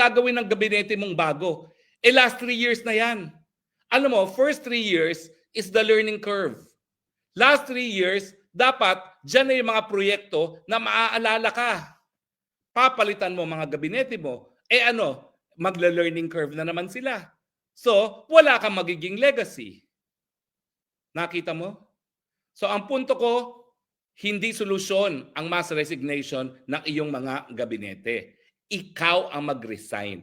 gagawin ng gabinete mong bago? Eh last three years na yan. Alam mo, first three years is the learning curve. Last three years, dapat dyan na yung mga proyekto na maaalala ka. Papalitan mo mga gabinete mo. Eh ano, magla-learning curve na naman sila. So, wala kang magiging legacy. Nakita mo? So, ang punto ko, hindi solusyon ang mass resignation ng iyong mga gabinete. Ikaw ang mag-resign.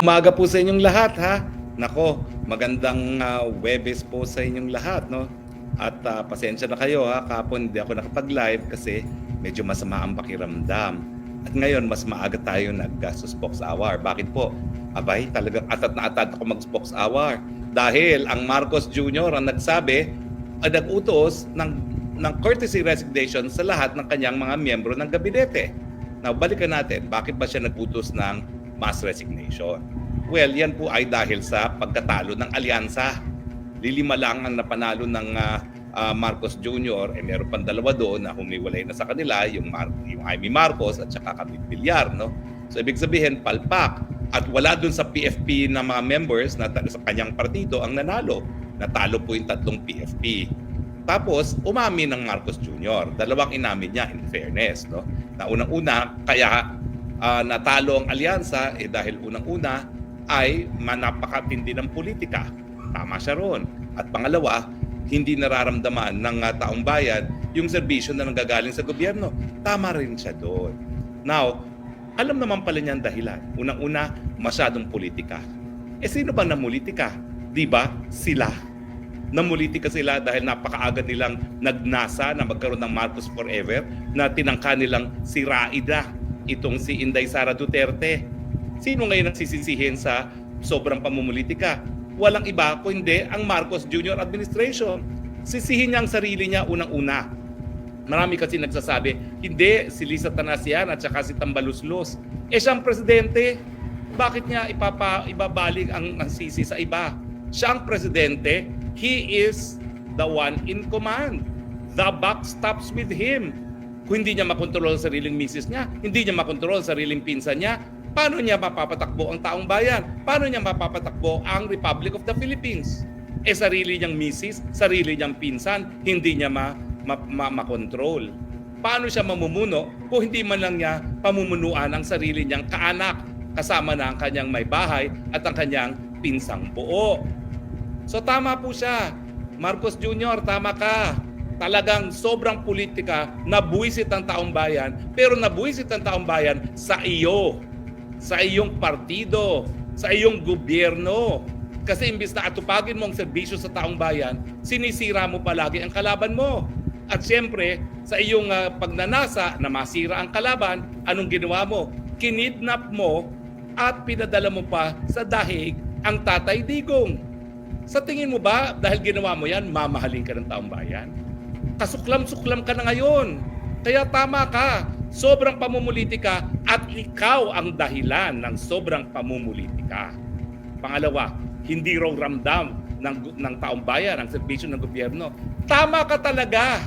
Umaga po sa inyong lahat ha. Nako, magandang uh, Webes po sa inyong lahat no. At uh, pasensya na kayo ha, kapon hindi ako nakapag-live kasi medyo masama ang pakiramdam. At ngayon mas maaga tayo nag-spokes hour. Bakit po? Abay, talagang atat na atat ako mag-spokes hour. Dahil ang Marcos Jr. ang nagsabi, ay nag-utos ng, ng courtesy resignation sa lahat ng kanyang mga miyembro ng gabinete. Now, balikan natin, bakit ba siya nag-utos ng mass resignation? Well, yan po ay dahil sa pagkatalo ng alyansa. Lilima lang ang napanalo ng uh, uh, Marcos Jr. Eh, meron pang dalawa doon na humiwalay na sa kanila, yung, Mar- yung Jaime Marcos at saka Camille Villar. No? So, ibig sabihin, palpak. At wala doon sa PFP na mga members na sa kanyang partido ang nanalo. Natalo po yung tatlong PFP. Tapos, umami ng Marcos Jr. Dalawang inamin niya, in fairness. No? Na unang-una, kaya uh, natalo ang alyansa eh dahil unang-una ay manapakatindi ng politika. Tama siya ron. At pangalawa, hindi nararamdaman ng uh, taong bayan yung serbisyo na nanggagaling sa gobyerno. Tama rin siya doon. Now, alam naman pala niya ang dahilan. Unang-una, masyadong politika. Eh sino ba namulitika? Di ba? Sila. Namulitika sila dahil napakaaga nilang nagnasa na magkaroon ng Marcos Forever na tinangka nilang si Raida, itong si Inday Sara Duterte. Sino ngayon ang sisisihin sa sobrang pamumulitika? Walang iba kundi ang Marcos Jr. administration. Sisihin niya ang sarili niya unang-una. Marami kasi nagsasabi, hindi, si Lisa Tanasian at saka si Tambaluslos. Eh siyang presidente, bakit niya ipapa, ibabalik ang, ang sisi sa iba? Siya ang presidente, he is the one in command. The buck stops with him. Kung hindi niya makontrol ang sariling misis niya, hindi niya makontrol ang sariling pinsan niya, paano niya mapapatakbo ang taong bayan? Paano niya mapapatakbo ang Republic of the Philippines? Eh sarili niyang misis, sarili niyang pinsan, hindi niya ma ma- ma- makontrol. Paano siya mamumuno kung hindi man lang niya pamumunuan ang sarili niyang kaanak kasama na ang kanyang may bahay at ang kanyang pinsang buo. So tama po siya. Marcos Jr., tama ka. Talagang sobrang politika, nabuwisit ang taong bayan, pero nabuwisit ang taong bayan sa iyo, sa iyong partido, sa iyong gobyerno. Kasi imbis na atupagin mo ang serbisyo sa taong bayan, sinisira mo palagi ang kalaban mo. At siyempre, sa iyong uh, pagnanasa na masira ang kalaban, anong ginawa mo? Kinidnap mo at pinadala mo pa sa dahig ang tatay digong. Sa tingin mo ba, dahil ginawa mo yan, mamahalin ka ng taong bayan? Kasuklam-suklam ka na ngayon. Kaya tama ka. Sobrang pamumulitika at ikaw ang dahilan ng sobrang pamumulitika. Pangalawa, hindi raw ramdam ng, ng taong bayan ang serbisyo ng gobyerno. Tama ka talaga.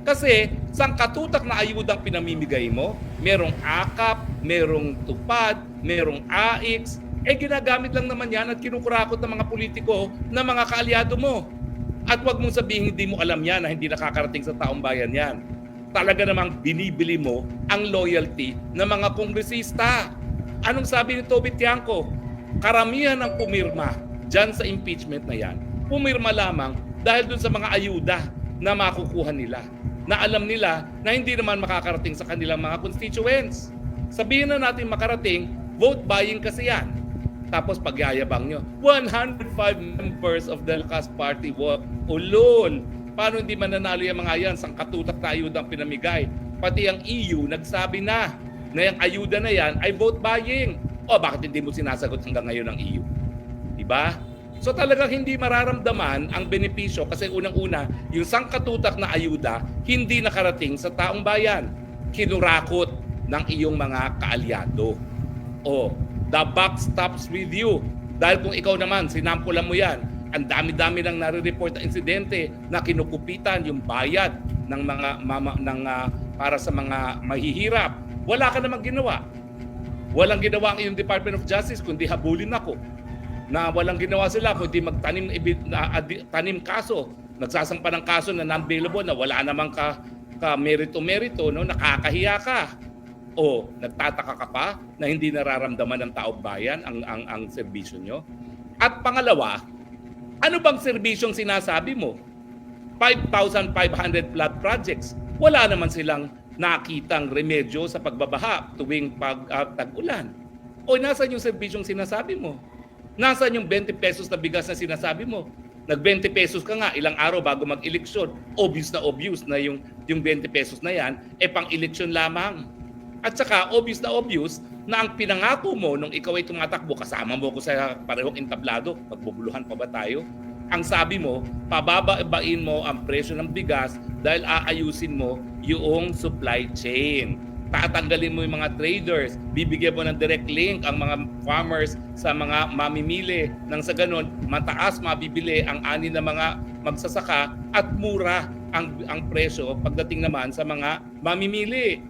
Kasi sa katutak na ayudang pinamimigay mo, merong akap, merong tupad, merong AX, eh ginagamit lang naman yan at kinukurakot ng mga politiko na mga kaalyado mo. At wag mong sabihin hindi mo alam yan na hindi nakakarating sa taong bayan yan. Talaga namang binibili mo ang loyalty ng mga kongresista. Anong sabi ni Toby Tiangco? Karamihan ng pumirma dyan sa impeachment na yan, pumirma lamang dahil dun sa mga ayuda na makukuha nila na alam nila na hindi naman makakarating sa kanilang mga constituents. Sabihin na natin makarating, vote buying kasi yan. Tapos pagyayabang nyo, 105 members of the Lakas Party vote. Ulol! Paano hindi mananalo yung mga yan sa katutak na ayuda ang pinamigay? Pati ang EU nagsabi na na yung ayuda na yan ay vote buying. O bakit hindi mo sinasagot hanggang ngayon ng EU? Diba? So talagang hindi mararamdaman ang benepisyo kasi unang-una, yung sangkatutak na ayuda hindi nakarating sa taong bayan. Kinurakot ng iyong mga kaalyado. O, the buck stops with you. Dahil kung ikaw naman, sinampulan mo yan, ang dami-dami nang nare-report na insidente na kinukupitan yung bayad ng mga mama, ng, uh, para sa mga mahihirap. Wala ka namang ginawa. Walang ginawa ang iyong Department of Justice kundi habulin ako. Na walang ginawa sila kundi magtanim na, adi- tanim kaso. Nagsasampa ng kaso na non-bailable na wala namang ka, ka merito-merito, no? nakakahiya ka. O nagtataka ka pa na hindi nararamdaman ng taong bayan ang, ang, ang serbisyo nyo? At pangalawa, ano bang serbisyong sinasabi mo? 5,500 flood projects. Wala naman silang nakitang remedyo sa pagbabaha tuwing pag ah, tag-ulan. O nasaan yung serbisyong sinasabi mo? Nasaan yung 20 pesos na bigas na sinasabi mo? Nag 20 pesos ka nga ilang araw bago mag-eleksyon. Obvious na obvious na yung yung 20 pesos na yan eh pang eleksyon lamang. At saka obvious na obvious na ang pinangako mo nung ikaw ay tumatakbo kasama mo ko sa parehong entablado, magbubuluhan pa ba tayo? Ang sabi mo, pababain mo ang presyo ng bigas dahil aayusin mo yung supply chain. Tatanggalin mo yung mga traders, bibigyan mo ng direct link ang mga farmers sa mga mamimili. Nang sa ganun, mataas mabibili ang ani ng mga magsasaka at mura ang, ang presyo pagdating naman sa mga mamimili.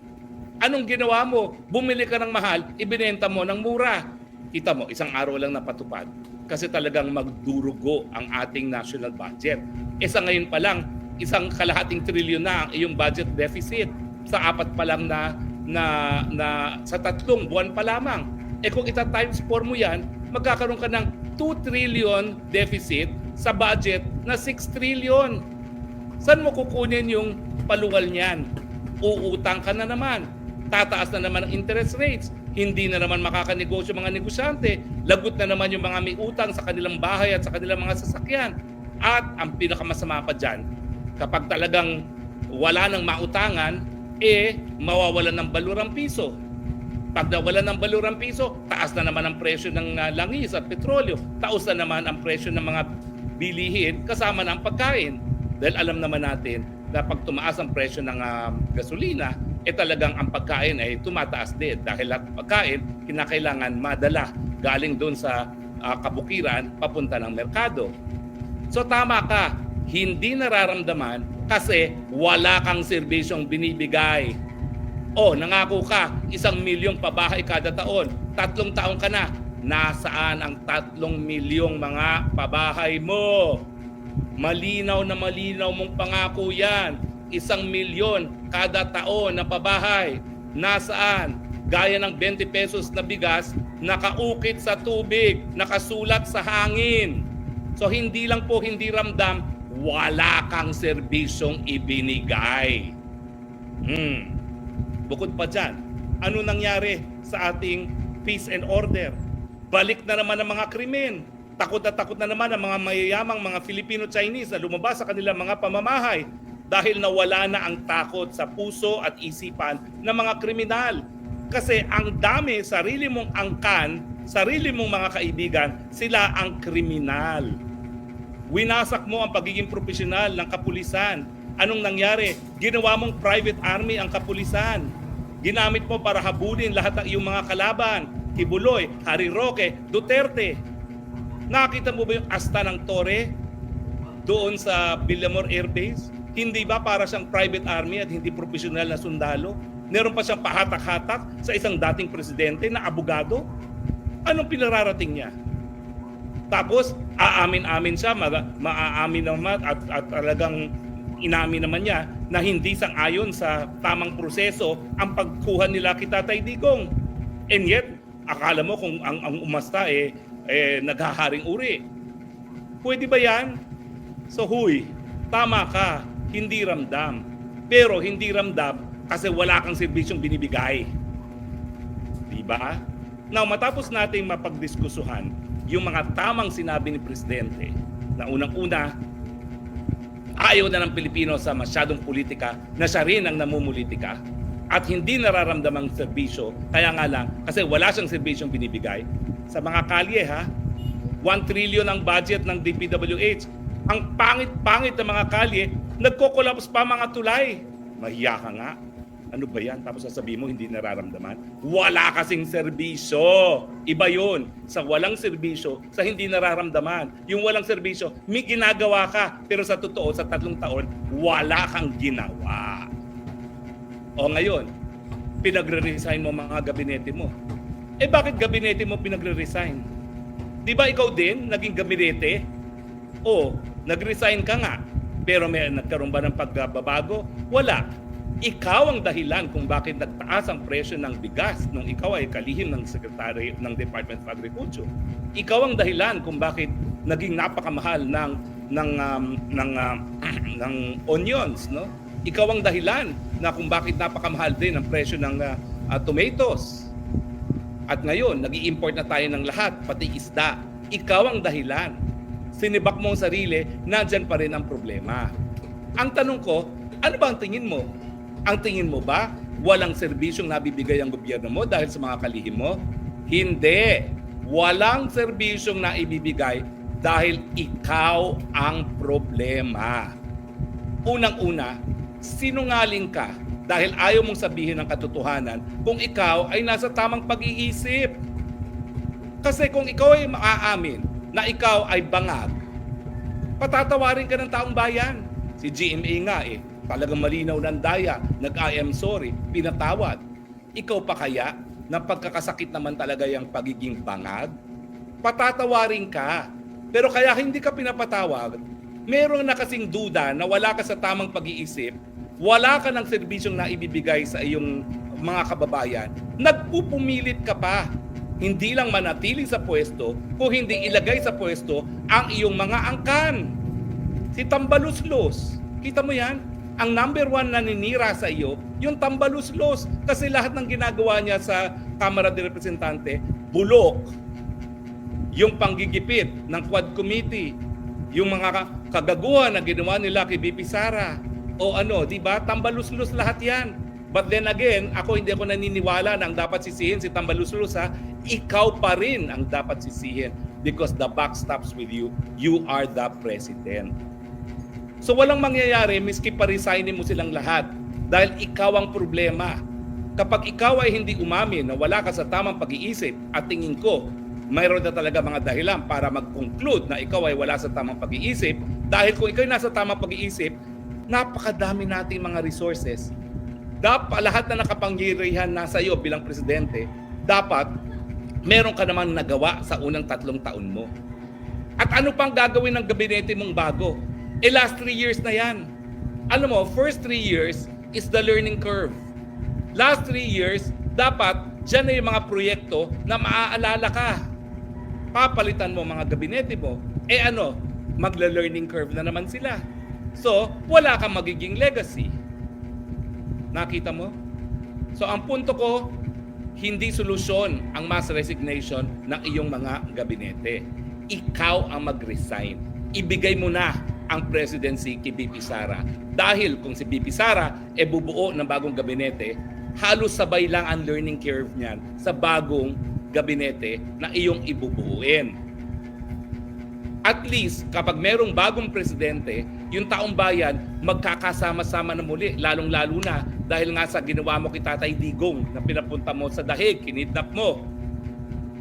Anong ginawa mo? Bumili ka ng mahal, ibinenta mo ng mura. Kita mo, isang araw lang napatupad kasi talagang magdurugo ang ating national budget. E sa ngayon pa lang, isang kalahating trilyon na ang iyong budget deficit sa apat pa lang na na na sa tatlong buwan pa lamang. E kung ita times 4 mo 'yan, magkakaroon ka ng 2 trillion deficit sa budget na 6 trillion. Saan mo kukunin yung paluwal niyan? Uutang ka na naman. Tataas na naman ang interest rates. Hindi na naman makakanegosyo mga negosyante. Lagot na naman yung mga may utang sa kanilang bahay at sa kanilang mga sasakyan. At ang pinakamasama pa dyan, kapag talagang wala nang mautangan, eh mawawalan ng balurang piso. Pag nawalan ng balurang piso, taas na naman ang presyo ng uh, langis at petrolyo. Taos na naman ang presyo ng mga bilihin kasama ang pagkain. Dahil alam naman natin na pag tumaas ang presyo ng uh, gasolina, eh talagang ang pagkain ay tumataas din. Dahil lahat ng pagkain, kinakailangan madala galing doon sa uh, kabukiran papunta ng merkado. So tama ka, hindi nararamdaman kasi wala kang serbisyong binibigay. O, nangako ka, isang milyong pabahay kada taon. Tatlong taon ka na. Nasaan ang tatlong milyong mga pabahay mo? Malinaw na malinaw mong pangako yan. Isang milyon kada taon na pabahay. Nasaan? Gaya ng 20 pesos na bigas, nakaukit sa tubig, nakasulat sa hangin. So hindi lang po hindi ramdam, wala kang serbisyong ibinigay. Hmm. Bukod pa dyan, ano nangyari sa ating peace and order? Balik na naman ang mga krimen. Takot na takot na naman ang mga mayayamang mga Filipino-Chinese na lumabas sa kanilang mga pamamahay dahil nawala na ang takot sa puso at isipan ng mga kriminal. Kasi ang dami, sarili mong angkan, sarili mong mga kaibigan, sila ang kriminal. Winasak mo ang pagiging profesional ng kapulisan. Anong nangyari? Ginawa mong private army ang kapulisan. Ginamit mo para habulin lahat ng iyong mga kalaban. Kibuloy, Harry Roque, Duterte. Nakita mo ba yung asta ng Torre doon sa Villamor Air Base? Hindi ba para siyang private army at hindi profesional na sundalo? Meron pa siyang pahatak-hatak sa isang dating presidente na abogado? Anong pinararating niya? Tapos, aamin-amin siya, ma- maaamin naman at, at talagang inamin naman niya na hindi sang-ayon sa tamang proseso ang pagkuha nila kay Tatay Digong. And yet, akala mo kung ang, ang umasta eh, eh naghaharing uri. Pwede ba yan? So huy, tama ka, hindi ramdam. Pero hindi ramdam kasi wala kang serbisyong binibigay. Di ba? Now, matapos nating mapagdiskusuhan yung mga tamang sinabi ni Presidente na unang-una, ayaw na ng Pilipino sa masyadong politika na siya rin ang namumulitika at hindi nararamdamang serbisyo. Kaya nga lang, kasi wala siyang serbisyong binibigay. Sa mga kalye ha, 1 trillion ang budget ng DPWH. Ang pangit-pangit ng mga kalye, nagko-collapse pa mga tulay. Mahiya ka nga. Ano ba yan? Tapos sasabihin mo, hindi nararamdaman. Wala kasing serbisyo. Iba yun. Sa walang serbisyo, sa hindi nararamdaman. Yung walang serbisyo, may ginagawa ka. Pero sa totoo, sa tatlong taon, wala kang ginawa. O ngayon, pinagre-resign mo mga gabinete mo. Eh bakit gabinete mo pinagre-resign? Di ba ikaw din naging gabinete? O nag-resign ka nga, pero may nagkaroon ba ng pagbabago? Wala. Ikaw ang dahilan kung bakit nagtaas ang presyo ng bigas nung ikaw ay kalihim ng Secretary ng Department of Agriculture. Ikaw ang dahilan kung bakit naging napakamahal ng ng um, ng um, ng onions, no? Ikaw ang dahilan na kung bakit napakamahal din ang presyo ng uh, uh, tomatoes. At ngayon, nag import na tayo ng lahat, pati isda. Ikaw ang dahilan. Sinibak mo ang sarili, nandyan pa rin ang problema. Ang tanong ko, ano ba ang tingin mo? Ang tingin mo ba walang serbisyong nabibigay ang gobyerno mo dahil sa mga kalihim mo? Hindi. Walang serbisyong naibibigay dahil ikaw ang problema. Unang-una, sinungaling ka dahil ayaw mong sabihin ang katotohanan kung ikaw ay nasa tamang pag-iisip. Kasi kung ikaw ay maaamin na ikaw ay bangag, patatawarin ka ng taong bayan. Si GMA nga eh, talagang malinaw ng daya, nag-I am sorry, pinatawad. Ikaw pa kaya na pagkakasakit naman talaga yung pagiging bangag? Patatawarin ka. Pero kaya hindi ka pinapatawag, meron na kasing duda na wala ka sa tamang pag-iisip, wala ka ng serbisyong na ibibigay sa iyong mga kababayan, nagpupumilit ka pa. Hindi lang manatili sa pwesto, kung hindi ilagay sa pwesto ang iyong mga angkan. Si Tambaluslos, kita mo yan? Ang number one na ninira sa iyo, yung Tambaluslos. Kasi lahat ng ginagawa niya sa Kamara de Representante, bulok. Yung panggigipit ng Quad Committee, yung mga kagaguhan na ginawa nila kay BP Sara, o ano, di ba? Tambaluslos lahat yan. But then again, ako hindi ako naniniwala na ang dapat sisihin si Tambaluslos ha. Ikaw pa rin ang dapat sisihin because the buck stops with you. You are the president. So walang mangyayari miski pa-resignin mo silang lahat dahil ikaw ang problema. Kapag ikaw ay hindi umamin na wala ka sa tamang pag-iisip at tingin ko mayroon na talaga mga dahilan para mag-conclude na ikaw ay wala sa tamang pag-iisip dahil kung ikaw ay nasa tamang pag-iisip, napakadami nating mga resources. Dapat lahat na nakapangyarihan nasa iyo bilang presidente, dapat meron ka naman nagawa sa unang tatlong taon mo. At ano pang gagawin ng gabinete mong bago? Eh last three years na yan. Alam mo, first three years is the learning curve. Last three years, dapat dyan na yung mga proyekto na maaalala ka. Papalitan mo mga gabinete mo. Eh ano, magla-learning curve na naman sila. So, wala kang magiging legacy. Nakita mo? So, ang punto ko, hindi solusyon ang mass resignation ng iyong mga gabinete. Ikaw ang mag-resign. Ibigay mo na ang presidency kay BP Sara. Dahil kung si BP Sara e bubuo ng bagong gabinete, halos sabay lang ang learning curve niyan sa bagong gabinete na iyong ibubuuin. At least, kapag merong bagong presidente, yung taong bayan magkakasama-sama na muli, lalong-lalo na dahil nga sa ginawa mo kay Tatay Digong na pinapunta mo sa dahig, kinidnap mo.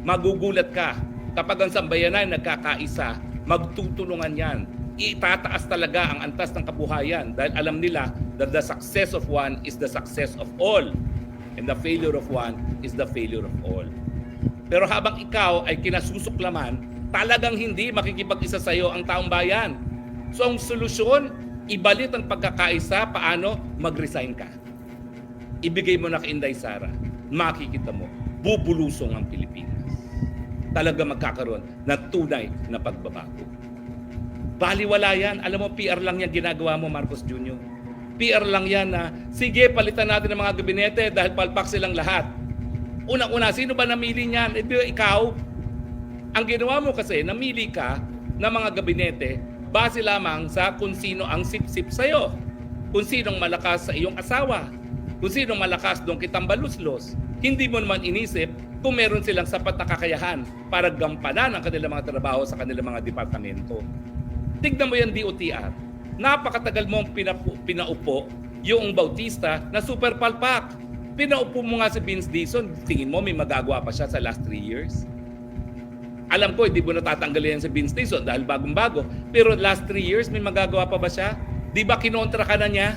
Magugulat ka kapag ang sambayanan nagkakaisa, magtutulungan yan. Itataas talaga ang antas ng kabuhayan dahil alam nila that the success of one is the success of all. And the failure of one is the failure of all. Pero habang ikaw ay kinasusuklaman, talagang hindi makikipag-isa sa iyo ang taong bayan. So ang solusyon, ibalit ang pagkakaisa, paano? Mag-resign ka. Ibigay mo na kay Inday Sara. Makikita mo, bubulusong ang Pilipinas. Talaga magkakaroon ng tunay na pagbabago. Baliwala yan. Alam mo, PR lang yan ginagawa mo, Marcos Jr. PR lang yan na, sige, palitan natin ang mga gabinete dahil palpak silang lahat. Unang-una, sino ba namili niyan? Ba ikaw, ang ginawa mo kasi, namili ka ng mga gabinete base lamang sa kung sino ang sip-sip sa'yo. Kung sinong malakas sa iyong asawa. Kung sinong malakas doon kitang baluslos. Hindi mo naman inisip kung meron silang sapat na kakayahan para gampanan ang kanilang mga trabaho sa kanilang mga departamento. Tignan mo yan DOTR. Napakatagal mo pinapu, pinaupo yung Bautista na super palpak. Pinaupo mo nga si Vince Dizon, tingin mo may magagawa pa siya sa last 3 years? Alam ko, hindi mo natatanggalin yan sa Vince Dizon dahil bagong-bago. Pero last 3 years, may magagawa pa ba siya? Di ba kinontra ka na niya?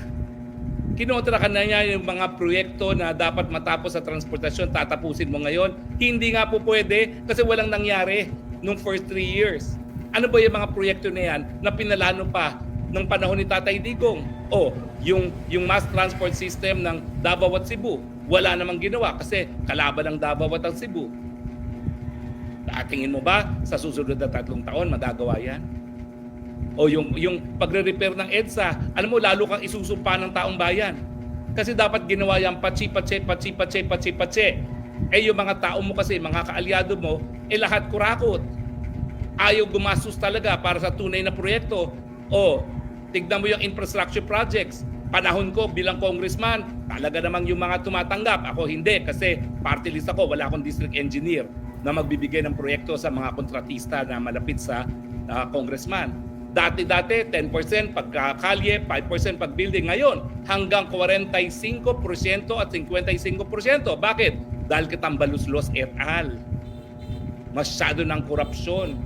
Kinontra ka na niya yung mga proyekto na dapat matapos sa transportasyon, tatapusin mo ngayon. Hindi nga po pwede kasi walang nangyari nung first three years. Ano ba yung mga proyekto na yan na pinalano pa ng panahon ni Tatay Digong? O, yung, yung mass transport system ng Davao at Cebu, wala namang ginawa kasi kalaban ng Davao at ang Cebu. Tingin mo ba sa susunod na tatlong taon magagawa yan? O yung, yung pagre-repair ng EDSA, alam mo, lalo kang isusumpa ng taong bayan. Kasi dapat ginawa yan pachi, pachi, pachi, pachi, pachi, pachi. Eh yung mga tao mo kasi, mga kaalyado mo, eh lahat kurakot. Ayaw gumastos talaga para sa tunay na proyekto. O, tignan mo yung infrastructure projects. Panahon ko bilang congressman, talaga namang yung mga tumatanggap. Ako hindi kasi party list ako, wala akong district engineer na magbibigay ng proyekto sa mga kontratista na malapit sa ah, congressman. Dati-dati, 10% pagkakalye, 5% pag building. Ngayon, hanggang 45% at 55%. Bakit? Dahil kitambaluslos et al. Masyado ng korupsyon.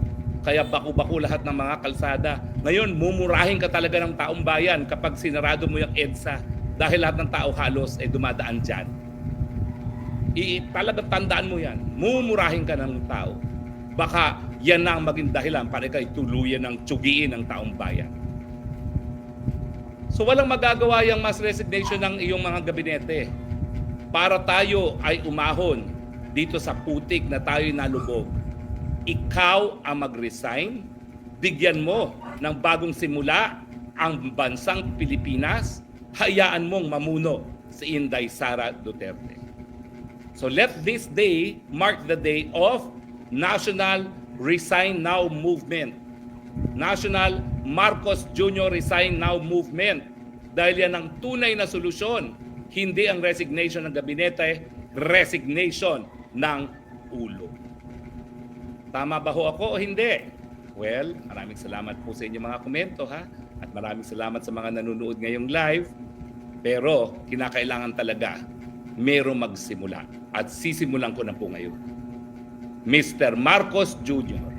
Kaya baku-baku lahat ng mga kalsada. Ngayon, mumurahin ka talaga ng taong bayan kapag sinarado mo yung EDSA. Dahil lahat ng tao halos ay dumadaan dyan. I, talaga tandaan mo yan. Mumurahin ka ng tao. Baka yan na ang maging dahilan para ikay tuluyan ng tsugiin ng taong bayan. So walang magagawa yung mass resignation ng iyong mga gabinete. Para tayo ay umahon dito sa putik na tayo nalubog. Ikaw ang mag-resign, bigyan mo ng bagong simula ang bansang Pilipinas, hayaan mong mamuno si Inday Sara Duterte. So let this day mark the day of National Resign Now Movement. National Marcos Jr. Resign Now Movement. Dahil yan ang tunay na solusyon. Hindi ang resignation ng gabinete, resignation ng ulo. Tama ba ho ako o hindi? Well, maraming salamat po sa inyong mga komento ha. At maraming salamat sa mga nanonood ngayong live. Pero kinakailangan talaga merong magsimula. At sisimulan ko na po ngayon. Mr. Marcos Jr.,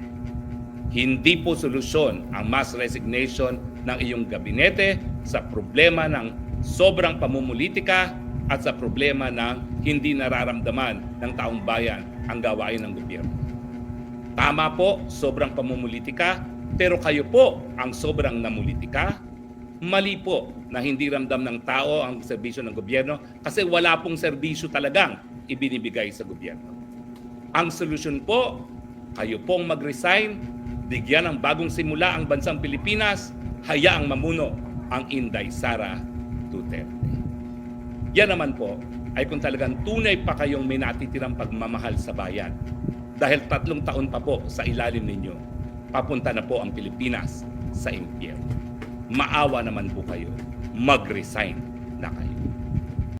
hindi po solusyon ang mass resignation ng iyong gabinete sa problema ng sobrang pamumulitika at sa problema ng hindi nararamdaman ng taong bayan ang gawain ng gobyerno. Tama po, sobrang pamumulitika, pero kayo po ang sobrang namulitika. Mali po na hindi ramdam ng tao ang serbisyo ng gobyerno kasi wala pong serbisyo talagang ibinibigay sa gobyerno. Ang solusyon po, kayo pong mag-resign, bigyan ng bagong simula ang bansang Pilipinas, hayaang mamuno ang Inday Sara Duterte. Yan naman po ay kung talagang tunay pa kayong may natitirang pagmamahal sa bayan. Dahil tatlong taon pa po sa ilalim ninyo, papunta na po ang Pilipinas sa impyerno. Maawa naman po kayo, mag-resign na kayo.